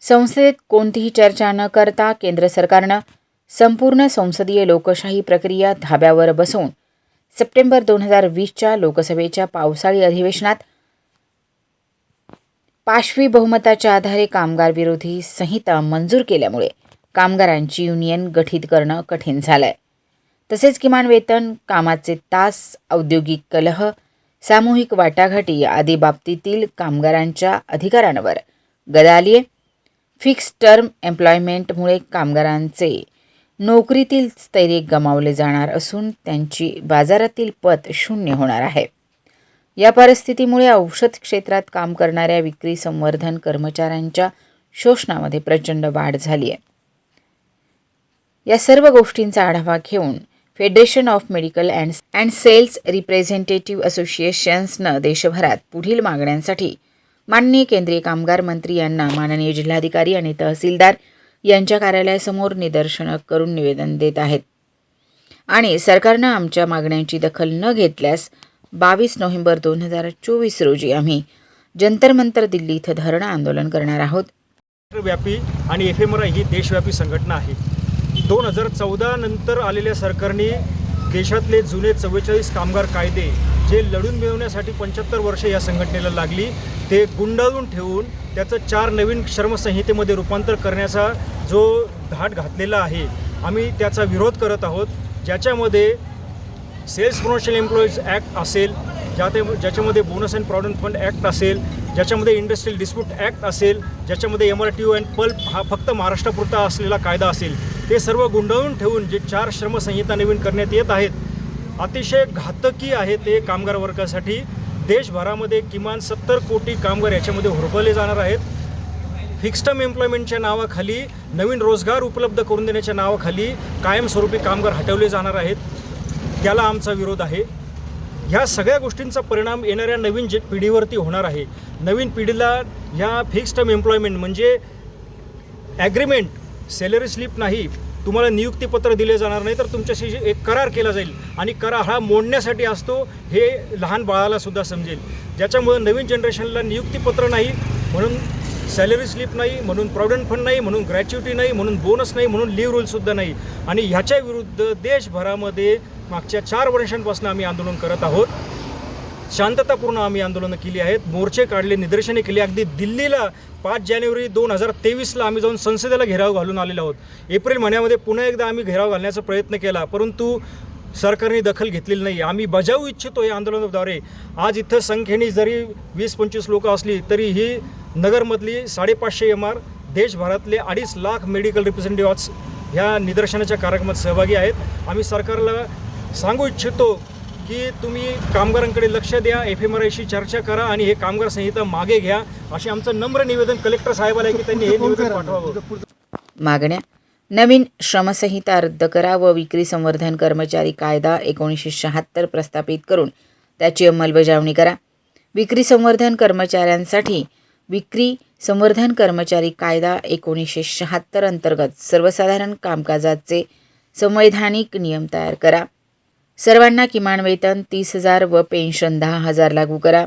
संसदेत कोणतीही चर्चा न करता केंद्र सरकारनं संपूर्ण संसदीय लोकशाही प्रक्रिया धाब्यावर बसवून सप्टेंबर दोन हजार वीसच्या लोकसभेच्या पावसाळी अधिवेशनात पाशवी बहुमताच्या आधारे कामगार विरोधी संहिता मंजूर केल्यामुळे कामगारांची युनियन गठीत करणं कठीण झालंय. तसेच किमान वेतन कामाचे तास औद्योगिक कलह सामूहिक वाटाघाटी आदी बाबतीतील कामगारांच्या अधिकारांवर. गदा आहे फिक्स टर्म एम्प्लॉयमेंटमुळे कामगारांचे नोकरीतील स्थैर्य गमावले जाणार असून त्यांची बाजारातील पत शून्य होणार आहे. या परिस्थितीमुळे औषध क्षेत्रात काम करणाऱ्या विक्री संवर्धन कर्मचाऱ्यांच्या शोषणामध्ये प्रचंड वाढ झाली आहे या सर्व गोष्टींचा आढावा घेऊन federation of medical and and sales representative असोसिएशन्सनं देशभरात पुढील मागण्यांसाठी माननीय केंद्रीय कामगार मंत्री यांना माननीय जिल्हाधिकारी आणि तहसीलदार यांच्या कार्यालयासमोर निदर्शनं करून निवेदन देत आहेत. आणि सरकारनं आमच्या मागण्यांची दखल न घेतल्यास बावीस नोव्हेंबर दोन हजार चोवीस रोजी आम्ही जंतर मंतर दिल्ली इथं धरणं आंदोलन करणार आहोत. व्यापी आणि एफ एम आर ही देशव्यापी संघटना आहे. दोन हजार चौदा नंतर आलेल्या सरकारने देशातले जुने चव्वेचाळीस कामगार कायदे जे लढून मिळवण्यासाठी पंच्याहत्तर वर्ष या संघटनेला लागली ते गुंडाळून ठेवून त्याचं चार नवीन श्रमसंहितेमध्ये रूपांतर करण्याचा जो धाट घातलेला आहे आम्ही त्याचा विरोध करत आहोत. ज्याच्यामध्ये सेल्स प्रमोशन एम्प्लॉईज ॲक्ट असेल ज्या ते ज्याच्यामध्ये bonus and provident fund act असेल ज्याच्यामध्ये इंडस्ट्रियल डिस्प्यूट ॲक्ट असेल ज्याच्यामध्ये M R T and PULP हा फक्त महाराष्ट्रापुरता असलेला कायदा असेल ते सर्व गुंडाळून ठेवून जे चार श्रमसंहिता नवीन करण्यात येत आहेत अतिशय घातकी आहे ते कामगार वर्गासाठी. देशभरामध्ये किमान सत्तर कोटी कामगार याच्यामध्ये हुरपले जाणार आहेत. फिक्स्ड टर्म एम्प्लॉयमेंटच्या नावाखाली नवीन रोजगार उपलब्ध करून देण्याच्या नावाखाली कायमस्वरूपी कामगार हटवले जाणार आहेत. त्याला आमचा विरोध आहे. ह्या सगळ्या गोष्टींचा परिणाम येणाऱ्या नवीन जे पिढीवरती होणार आहे. नवीन पिढीला ह्या फिक्स्ड टर्म एम्प्लॉयमेंट म्हणजे ॲग्रीमेंट सॅलरी स्लिप नाही तुम्हाला नियुक्तीपत्र दिले जाणार नाही तर तुमच्याशी एक करार केला जाईल. आणि करार हा मोडण्यासाठी असतो हे लहान बाळाला सुद्धा समजेल. ज्याच्यामुळं नवीन जनरेशनला नियुक्तीपत्र नाही म्हणून सॅलरी स्लिप नाही म्हणून प्रॉव्हिडंट फंड नाही म्हणून ग्रॅच्युटी नाही म्हणून बोनस नाही म्हणून लिव्ह रूलसुद्धा नाही. आणि ह्याच्या विरुद्ध देशभरामध्ये मागच्या चार वर्षांपासून आम्ही आंदोलन करत आहोत. शांततापूर्ण आम्ही आंदोलनं केली आहेत. मोर्चे काढले निदर्शने केली. अगदी दिल्लीला पाच जानेवारी दोन हजार तेवीसला आम्ही जाऊन संसदेला घेराव घालून आलेलो आहोत. एप्रिल महिन्यामध्ये पुन्हा एकदा आम्ही घेराव घालण्याचा प्रयत्न केला परंतु सरकारने दखल घेतलेली नाही. आम्ही बजावू इच्छितो या आंदोलनाद्वारे. आज इथं संख्येने जरी वीस पंचवीस लोकं असली तरी ही नगरमधली साडेपाचशे एम आर देशभरातले अडीच लाख मेडिकल रिप्रेझेंटेटिव्ह ह्या निदर्शनाच्या कार्यक्रमात सहभागी आहेत. आम्ही सरकारला सांगू इच्छितो की तुम्ही कामगारांकडे लक्ष द्या एफ एम आर आयशी चर्चा करा आणि हे कामगार संहिता मागे घ्या. असे आमचं नम्र निवेदन कलेक्टर साहेबाला आहे की त्यांनी हे निवेदन पाठवावं. मागण्या. नवीन श्रमसंहिता रद्द करा व विक्री संवर्धन कर्मचारी कायदा एकोणीसशे शहात्तर प्रस्थापित करून त्याची अंमलबजावणी करा. विक्री संवर्धन कर्मचाऱ्यांसाठी विक्री संवर्धन कर्मचारी कायदा एकोणीसशे शहात्तर अंतर्गत सर्वसाधारण कामकाजाचे संवैधानिक नियम तयार करा. सर्वांना किमान वेतन तीस हजार व पेन्शन दहा हजार लागू करा.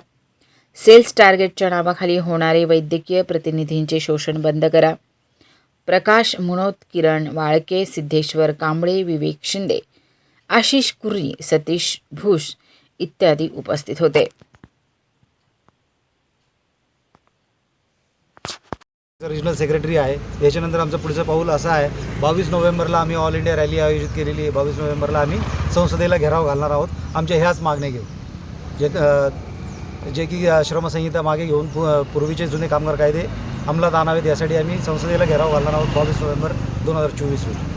सेल्स टार्गेटच्या नावाखाली होणारे वैद्यकीय प्रतिनिधींचे शोषण बंद करा. प्रकाश मुनोत किरण वाळके सिद्धेश्वर कांबळे विवेक शिंदे आशिष कुर्री सतीश भूष इत्यादी उपस्थित होते. रिजनल सेक्रेटरी आहे. याच्यानंतर आमचं पुढचं पाऊल असं आहे. बावीस नोव्हेंबरला आम्ही ऑल इंडिया रॅली आयोजित केलेली आहे. बावीस नोव्हेंबरला आम्ही संसदेला घेराव घालणार आहोत. आमच्या ह्याच मागण्या घेऊन जे जे की श्रमसंहिता मागे घेऊन पु पूर्वीचे जुने कामगार कायदे अंमलात आणावेत यासाठी आम्ही संसदेला घेराव घालणार आहोत बावीस नोव्हेंबर दोन हजार चोवीस रोजी